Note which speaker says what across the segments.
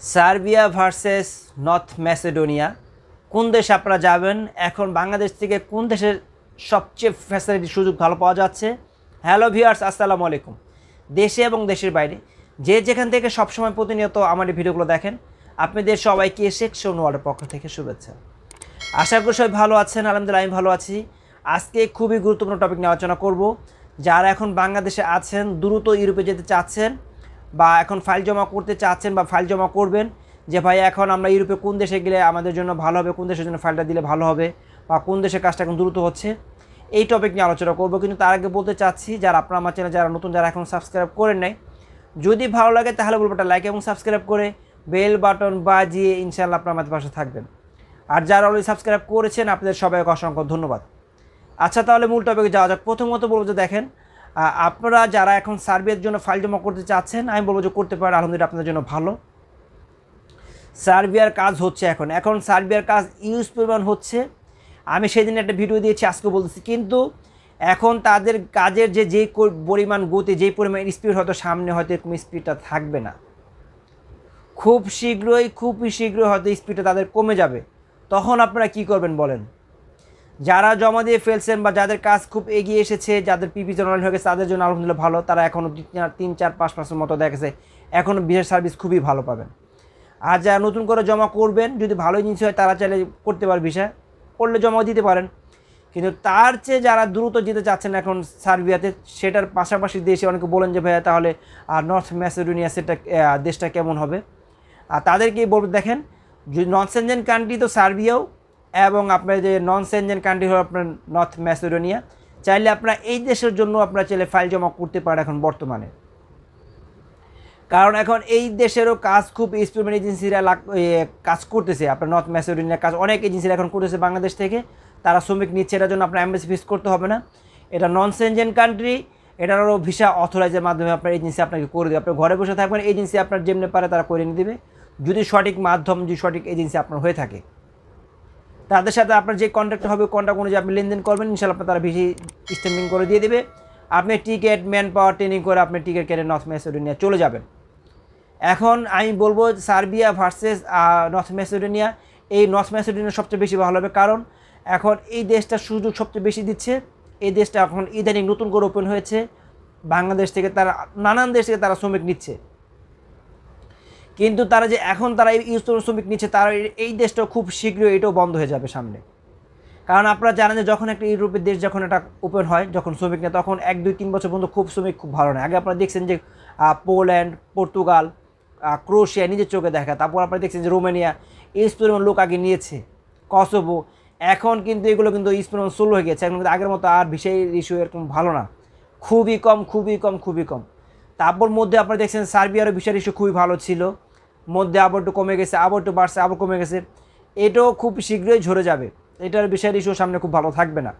Speaker 1: Serbia versus North Macedonia. কোন দেশে আপনারা যাবেন? এখন বাংলাদেশ থেকে কোন দেশের সবচেয়ে ফ্যাসিলিটি সুযোগ ভালো পাওয়া যাচ্ছে? হ্যালো ভিউয়ার্স আসসালামু আলাইকুম। দেশে এবং দেশের বাইরে। যে যেখান থেকে সবসময় প্রতিনিয়ত আমার এই ভিডিওগুলো দেখেন, আপনাদের সবাইকে সেকশন ওয়ার্ডের পক্ষ থেকে শুভেচ্ছা। আশা করি সবাই ভালো আছেন, আলহামদুলিল্লাহ আমি ভালো আছি। আজকে খুবই গুরুত্বপূর্ণ টপিক নিয়ে আলোচনা করব। যারা এখন বাংলাদেশে আছেন, দ্রুত ইউরোপে যেতে চাচ্ছেন বা এখন ফাইল জমা করতে চাচ্ছেন বা ফাইল জমা করবেন যে, ভাই, এখন আমরা ইউরোপে কোন দেশে গেলে আমাদের জন্য ভালো হবে? কোন দেশের জন্য ফাইলটা দিলে ভালো হবে? বা কোন দেশে কাজটা এখন দ্রুত হচ্ছে? এই টপিক নিয়ে আলোচনা করব। কিন্তু তার আগে বলতে চাচ্ছি, যারা আপনার আমার চ্যানেল যারা নতুন, যারা এখন সাবস্ক্রাইব করেন নাই, যদি ভালো লাগে তাহলে বলব লাইক এবং সাবস্ক্রাইব করে বেল বাটন বাজিয়ে ইনশাল্লাহ আপনার আমাদের পাশে থাকবেন। আর যারা অলরেডি সাবস্ক্রাইব করেছেন, আপনাদের সবাইকে অসংখ্য ধন্যবাদ। আচ্ছা তাহলে মূল টপিকে যাওয়া যাক। প্রথমত বলব যে, দেখেন আপনারা যারা এখন সার্বিয়ার জন্য ফাইল জমা করতে চাচ্ছেন, আমি বলব যে করতে পারেন, আলহামদুলিল্লাহ আপনাদের জন্য ভালো। সার্বিয়ার কাজ হচ্ছে এখন। এখন সার্বিয়ার কাজ ইউজ পরিমাণ হচ্ছে। আমি সেদিন একটা ভিডিও দিয়েছি, আজকে বলতেছি। কিন্তু এখন তাদের কাজের যে কো- পরিমাণ গতি যেই পরিমাণ স্পিড হয়তো সামনে হয়তো এরকম স্পিডটা থাকবে না। খুব শীঘ্রই, খুবই শীঘ্রই হয়তো স্পিডটা তাদের কমে যাবে। তখন আপনারা কি করবেন বলেন? যারা জমা দিয়ে ফেলছেন বা যাদের কাজ খুব এগিয়ে এসেছে, যাদের পিপি জেনারেল হয়ে গেছে, তাদের জন্য আলহামদুলিল্লাহ ভালো। তারা এখনও তিন চার পাঁচ মাসের মতো দেখেছে এখনও বিশেষ সার্ভিস খুবই ভালো পাবেন। আর যারা নতুন করে জমা করবেন, যদি ভালো জিনিস হয়, তারা চাইলে করতে পারে বিষয়। করলে জমা দিতে পারেন। কিন্তু তার চেয়ে যারা দ্রুত যেতে চাচ্ছেন এখন সার্বিয়াতে, সেটার পাশাপাশি দেশে অনেকে বলেন যে, ভাইয়া, তাহলে আর নর্থ ম্যাসেডোনিয়া সেটা দেশটা কেমন হবে? আর তাদেরকে বলব, দেখেন, যদি নর্থ সেনজেন কান্ট্রি তো সার্বিয়াও এবং আপনার যে নন সেনজেন কান্ট্রি হলো আপনার নর্থ ম্যাসেডোনিয়া চাইলে আপনারা এই দেশের জন্য আপনারা চাইলে ফাইল জমা করতে পারেন এখন বর্তমানে। কারণ এখন এই দেশেরও কাজ খুব এক্সপেরিমেন্ট এজেন্সিরা কাজ করতেছে, আপনার নর্থ ম্যাসেডোনিয়ার কাজ। অনেক এজেন্সিরা এখন করতেছে বাংলাদেশ থেকে। তারা শ্রমিক নিচ্ছে, এটার জন্য আপনার অ্যাম্বাসি ফিস করতে হবে না। এটা নন সেনজেন কান্ট্রি এটারও ভিসা অথরাইজের মাধ্যমে আপনার এজেন্সি আপনাকে করে দেবে। আপনার ঘরে বসে থাকবেন এজেন্সি আপনার যেমনি পারে তারা করে নিয়ে দেবে। যদি সঠিক মাধ্যম, যদি সঠিক এজেন্সি আপনার হয়ে থাকে। তাদের সাথে আপনার যে কন্ট্যাক্ট হবে কন্ট্যাক্ট অনুযায়ী আপনি লেনদেন করবেন ইনশাল্লাহ আপনার তারা বেশি স্ট্যাম্পিং করে দিয়ে দেবে। আপনি টিকিট ম্যান পাওয়ার ট্রেনিং করে আপনি টিকিট কেটে নর্থ ম্যাসেডোনিয়া চলে যাবেন। এখন আমি বলব সার্বিয়া ভার্সেস নর্থ ম্যাসেডোনিয়া এই নর্থ ম্যাসেডোনিয়া সবচেয়ে বেশি ভালো হবে কারণ এখন এই দেশটা সুযোগ সবচেয়ে বেশি দিচ্ছে। এই দেশটা এখন ইদানিং নতুন করে ওপেন হয়েছে। বাংলাদেশ থেকে তারা, নানান দেশ থেকে তারা শ্রমিক নিচ্ছে। কিন্তু তারা যে এখন তারা এই ইউজ শ্রমিক নিচ্ছে তারা এই- এই দেশটা খুব শীঘ্রই এটাও বন্ধ হয়ে যাবে সামনে। কারণ আপনারা জানেন যে যখন একটা ইউরোপের দেশ যখন এটা ওপেন হয় যখন শ্রমিক নেয় তখন এক দুই তিন বছর পর্যন্ত খুব শ্রমিক খুব ভালো নেয়। আগে আপনারা দেখছেন যে পোল্যান্ড পর্তুগাল আহ, ক্রোয়েশিয়া নিজের চোখে দেখা। তারপর আপনারা দেখছেন যে রোমানিয়া এই পরিমাণ লোক আগে নিয়েছে কসোভো। এখন কিন্তু এগুলো কিন্তু পরিমাণ স্লো হয়ে গেছে। এখন কিন্তু আগের মতো আর বিষয় ইস্যু এরকম ভালো না। খুবই কম খুবই কম খুবই কম। তারপর মধ্যে আপনারা দেখছেন সার্বিয়ারও বিষয় ইস্যু খুবই ভালো ছিল। মধ্যে আবার একটু কমে গেছে আবার একটু বাড়ছে আবার কমে গেছে। এটাও খুব শীঘ্রই ঝরে যাবে। এটার বিষয়ের ইস্যু সামনে খুব ভালো থাকবে না।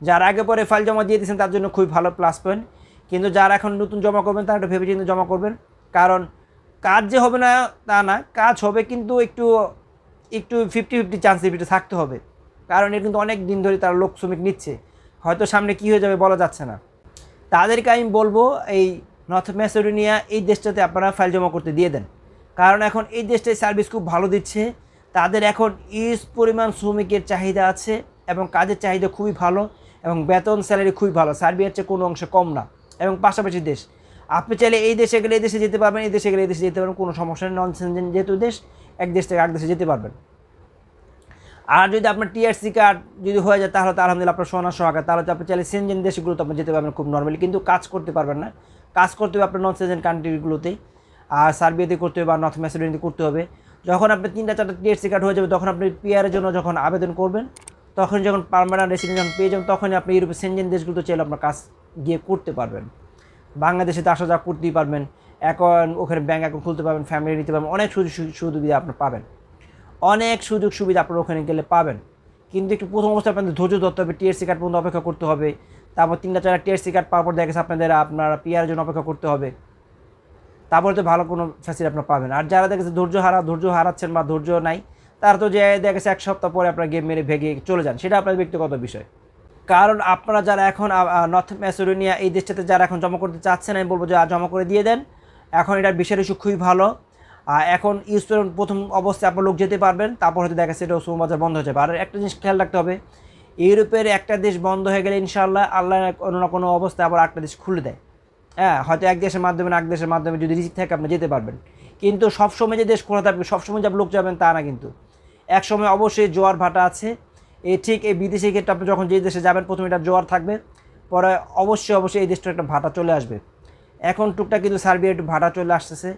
Speaker 1: যারা আগে পরে ফাইল জমা দিয়ে দিয়েছেন, তার জন্য খুবই ভালো প্লাস পয়েন্ট কিন্তু যারা এখন নতুন জমা করবেন, তারা একটু ভেবে চিন্তে জমা করবেন। কারণ কাজ যে হবে না, তা না, কাজ হবে কিন্তু একটু একটু ফিফটি ফিফটি চান্স একটু থাকতে হবে। কারণ এর কিন্তু অনেক দিন ধরে তারা লোক শ্রমিক নিচ্ছে। হয়তো সামনে কী হয়ে যাবে বলা যাচ্ছে না। তাদেরকে আমি বলব, এই নর্থ ম্যাসেডোনিয়া এই দেশটাতে আপনারা ফাইল জমা করতে দিয়ে দেন। কারণ এখন এই দেশটায় সার্ভিস খুব ভালো দিচ্ছে। তাদের এখন ইউজ পরিমাণ শ্রমিকের চাহিদা আছে এবং কাজের চাহিদা খুবই ভালো এবং বেতন স্যালারি খুবই ভালো। সার্বিয়ার চেয়ে কোনো অংশে কম না এবং পাশাপাশি দেশ। আপনি চাইলে এই দেশে গেলে এই দেশে যেতে পারবেন, এই দেশে গেলে এই দেশে যেতে পারবেন, কোনো সমস্যা নেই। নন সেনজেন যেহেতু দেশ, এক দেশ থেকে এক দেশে যেতে পারবেন। আর যদি আপনার টিআরসি কার্ড যদি হয়ে যায়, তাহলে তো আলহামদুলিল্লাহ আপনার সোনা সোহাগা। তাহলে তো আপনি চাইলে সেনজেন দেশগুলোতে আপনি যেতে পারবেন, খুব নর্মালি কিন্তু কাজ করতে পারবেন না। কাজ করতে হবে আপনার নন সেনজেন কান্ট্রিগুলোতেই আর সার্বিয়াতে করতে হবে বা নর্থ ম্যাসেডোনিয়াতে করতে হবে। যখন আপনি তিনটা, চারটা টিআরসি কার্ড হয়ে যাবে, তখন আপনি পিআরের জন্য যখন আবেদন করবেন, তখন যখন পারমানেন্ট রেসিডেন্ট যখন পেয়ে যাবেন, তখনই আপনি ইউরোপের সেনজেন দেশগুলোতে চাইলে আপনার কাজ গিয়ে করতে পারবেন। বাংলাদেশে তো আসা যাওয়া করতেই পারবেন। অ্যাকাউন্ট ওখানে ব্যাঙ্ক অ্যাকাউন্ট খুলতে পারবেন ফ্যামিলি নিতে পারবেন, অনেক সুযোগ সুবিধা আপনি পাবেন। অনেক সুযোগ সুবিধা আপনার ওখানে গেলে পাবেন। কিন্তু একটু প্রথম অবস্থায় আপনাদের ধৈর্য ধরতে হবে টিএসসি কার্ড পর্যন্ত অপেক্ষা করতে হবে। তারপর তিনটা, চারটা টিএসসি কার্ড পাওয়ার পর দেখা গেছে আপনাদের আপনার পিআরের জন্য অপেক্ষা করতে হবে। তারপরে তো ভালো কোনো ফ্যাসিলিটি আপনার পাবেন। আর যারা দেখেছে ধৈর্য হারা ধৈর্য হারাচ্ছেন বা ধৈর্য নাই, তারা তো যে দেখেছে এক সপ্তাহ পরে আপনার গেম মেরে ভেগে চলে যান। সেটা আপনার ব্যক্তিগত বিষয়। কারণ আপনারা যারা এখন নর্থ ম্যাসেডোনিয়া এই দেশটাতে যারা এখন জমা করতে চাচ্ছেন, আমি বলব যে জমা করে দিয়ে দেন। এখন এটার বিষয়ের ইস্যু খুবই ভালো। এখন ইউরোপের প্রথম অবস্থায় আপনার লোক যেতে পারবেন, তারপর হয়তো দেখা এটা শ্রম বাজার বন্ধ হয়ে যাবে। আর একটা জিনিস খেয়াল রাখতে হবে, ইউরোপের একটা দেশ বন্ধ হয়ে গেলে ইনশাআল্লাহ, আল্লাহ না কোনো অবস্থায় আবার একটা দেশ খুলে দেয়। হ্যাঁ হয়তো এক দেশের মাধ্যমে এক দেশের মাধ্যমে যদি রিজিক থাকে, আপনি যেতে পারবেন। কিন্তু সবসময় যে দেশ খোলা থাকবে, সবসময় যে আপনি লোক যাবেন তা না কিন্তু। এক সময় অবশ্যই জোয়ার ভাটা আছে। এই ঠিক এই বিদেশি ক্ষেত্রে আপনি যখন যে দেশে যাবেন, প্রথমে এটা জোয়ার থাকবে। পরে অবশ্যই অবশ্যই এই দেশটা একটা ভাটা চলে আসবে। এখন টুকটা কিন্তু সার্বিয়া একটু ভাটা চলে আসতেছে।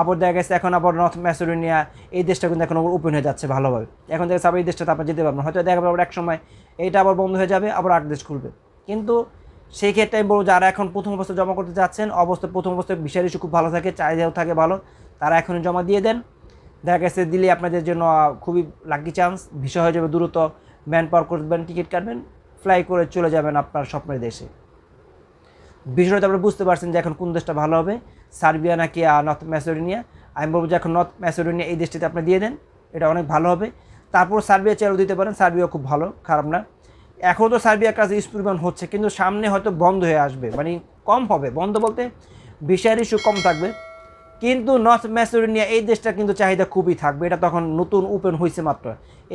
Speaker 1: আবার দেখা গেছে, এখন আবার নর্থ ম্যাসেডোনিয়া, এই দেশটা কিন্তু এখন ওপেন হয়ে যাচ্ছে ভালোভাবে। এখন দেখা আবার এই দেশটাতে আপনার যেতে পারবেন হয়তো দেখা যাবে এক সময় এইটা আবার বন্ধ হয়ে যাবে, আবার আট দেশ খুলবে। কিন্তু সেই ক্ষেত্রে আমি বলব যারা এখন প্রথম অবস্থায় জমা করতে চাচ্ছেন, অবস্থা প্রথম অবস্থায় বিষয় ইস্যু খুব ভালো থাকে, চাহিদাও থাকে ভালো, তারা এখনই জমা দিয়ে দেন। দেখা গেছে দিলে আপনাদের জন্য খুবই লাকি চান্স বিষয় হয়ে যাবে দ্রুত ম্যান পাওয়ার করবেন টিকিট কাটবেন ফ্লাই করে চলে যাবেন আপনার স্বপ্নের দেশে। বিষয়টা আপনি বুঝতে পারছেন যে এখন কোন দেশটা ভালো হবে, সার্বিয়া নাকি নর্থ ম্যাসেডোনিয়া। আমি বলব যে এখন নর্থ ম্যাসেডোনিয়া এই দেশটিতে আপনি দিয়ে দেন, এটা অনেক ভালো হবে। তারপর সার্বিয়া চাইলেও দিতে পারেন সার্বিয়া খুব ভালো, খারাপ না। এখন তো সার্বিয়ার কাছে ইস্যু পরিমাণ হচ্ছে, কিন্তু সামনে হয়তো বন্ধ হয়ে আসবে। মানে কম হবে, বন্ধ বলতে বিষয়ের ইস্যু কম থাকবে। কিন্তু নর্থ ম্যাসেডোনিয়া, এই দেশটা কিন্তু চাহিদা খুবই থাকবে। এটা তখন নতুন ওপেন হয়েছে মাত্র।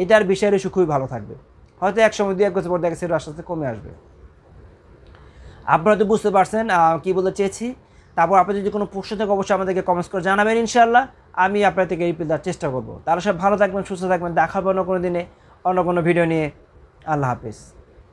Speaker 1: এটার বিষয়ের ইস্যু খুবই ভালো থাকবে। হয়তো এক সময় দু এক বছর পর দেখা সেটা আস্তে আস্তে কমে আসবে। আপনারা তো বুঝতে পারছেন কি বলতে চেয়েছি? তারপর আপনার যদি কোনো প্রশ্ন থাকে, অবশ্যই আমাদেরকে কমেন্টস করে জানাবেন ইনশাল্লাহ আমি আপনার থেকে রিপ্লাই দেওয়ার চেষ্টা করব। তারা সব ভালো থাকবেন, সুস্থ থাকবেন। দেখাবো অন্য কোনো দিনে, অন্য কোনো ভিডিও নিয়ে। আল্লাহ হাফিজ।